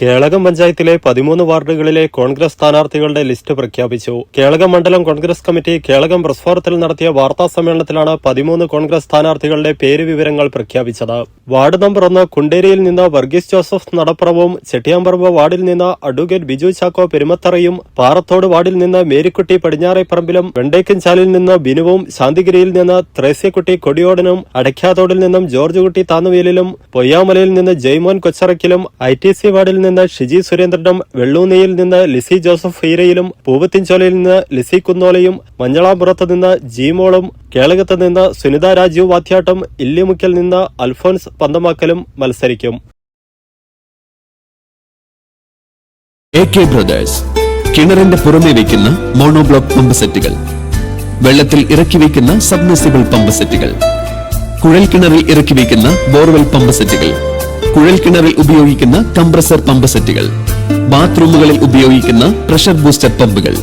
കേളകം പഞ്ചായത്തിലെ പതിമൂന്ന് വാർഡുകളിലെ കോൺഗ്രസ് സ്ഥാനാർത്ഥികളുടെ ലിസ്റ്റ് പ്രഖ്യാപിച്ചു. കേളകം മണ്ഡലം കോൺഗ്രസ് കമ്മിറ്റി കേളകം പ്രസ്ഫോറത്തിൽ നടത്തിയ വാർത്താ സമ്മേളനത്തിലാണ് പതിമൂന്ന് കോൺഗ്രസ് സ്ഥാനാർത്ഥികളുടെ പേര് വിവരങ്ങൾ പ്രഖ്യാപിച്ചത്. വാർഡ് നമ്പർ ഒന്ന് കുണ്ടേരിയിൽ നിന്ന് വർഗീസ് ജോസഫ് നടപ്പുറവും ചെട്ടിയാമ്പറമ്പ് വാർഡിൽ നിന്ന് അഡ്വക്കേറ്റ് ബിജു ചാക്കോ പെരുമത്തറയും പാറത്തോട് വാർഡിൽ നിന്ന് മേരിക്കുട്ടി പടിഞ്ഞാറേപ്പറമ്പിലും വെണ്ടേക്കൻചാലിൽ നിന്ന് ബിനുവും ശാന്തിഗിരിയിൽ നിന്ന് ത്രേസ്യക്കുട്ടി കൊടിയോടനും അടയ്ക്കാത്തോടിൽ നിന്നും ജോർജ് കുട്ടി താന്നുവേലിലും പൊയ്യാമലയിൽ നിന്ന് ജയ്മോൻ കൊച്ചറക്കിലും ഐ ടി സി വാർഡിൽ നിന്ന് ഷിജി സുരേന്ദ്രനും വെള്ളൂന്നിയിൽ നിന്ന് ലിസി ജോസഫ് ഹീരയിലും പൂവത്തിൻചോലയിൽ നിന്ന് ലിസി കുന്നോലയും മഞ്ഞളാമ്പുറത്ത് നിന്ന് ജീമോളും കേളകത്ത് നിന്ന് സുനിത രാജീവ് വാത്യാട്ടം ഇല്ലിമുക്കിൽ നിന്ന് അൽഫോൻസ് പന്തമാക്കലും മത്സരിക്കും. കിണറിന്റെ പുറമെ വയ്ക്കുന്ന മോണോബ്ലോക്ക് പമ്പ് സെറ്റുകൾ വെള്ളത്തിൽ ഇറക്കി വയ്ക്കുന്ന സബ്മിസിബിൾ പമ്പ് സെറ്റുകൾ കുഴൽ കിണറിൽ ഇറക്കി വയ്ക്കുന്ന ബോർവെൽ പമ്പ് സെറ്റുകൾ കുഴൽ കിണറിൽ ഉപയോഗിക്കുന്ന കംപ്രസർ പമ്പ് സെറ്റുകൾ ബാത്റൂമുകളിൽ ഉപയോഗിക്കുന്ന പ്രഷർ ബൂസ്റ്റർ പമ്പുകൾ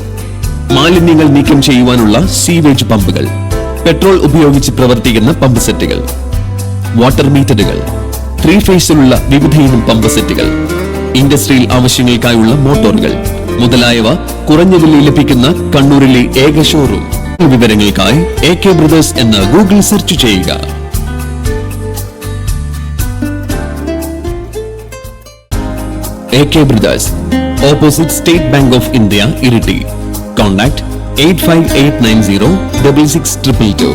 മാലിന്യങ്ങൾ നീക്കം ചെയ്യുവാനുള്ള സീവേജ് പമ്പുകൾ പെട്രോൾ ഉപയോഗിച്ച് പ്രവർത്തിക്കുന്ന പമ്പ് സെറ്റുകൾ വാട്ടർ മീറ്ററുകൾ ത്രീ ഫേസിലുള്ള വിവിധയിനം പമ്പ് സെറ്റുകൾ ഇൻഡസ്ട്രിയൽ ആവശ്യങ്ങൾക്കായുള്ള മോട്ടോറുകൾ മുതലായവ കുറഞ്ഞ വിലയിൽ ലഭിക്കുന്ന കണ്ണൂരിലെ ഏക ഷോറൂം വിവരങ്ങൾക്കായി എ കെ ബ്രദേഴ്സ് എന്ന് ഗൂഗിൾ സെർച്ച് ചെയ്യുക. A K brothers opposite State Bank of India Iritty contact eight five eight nine zero double six triple two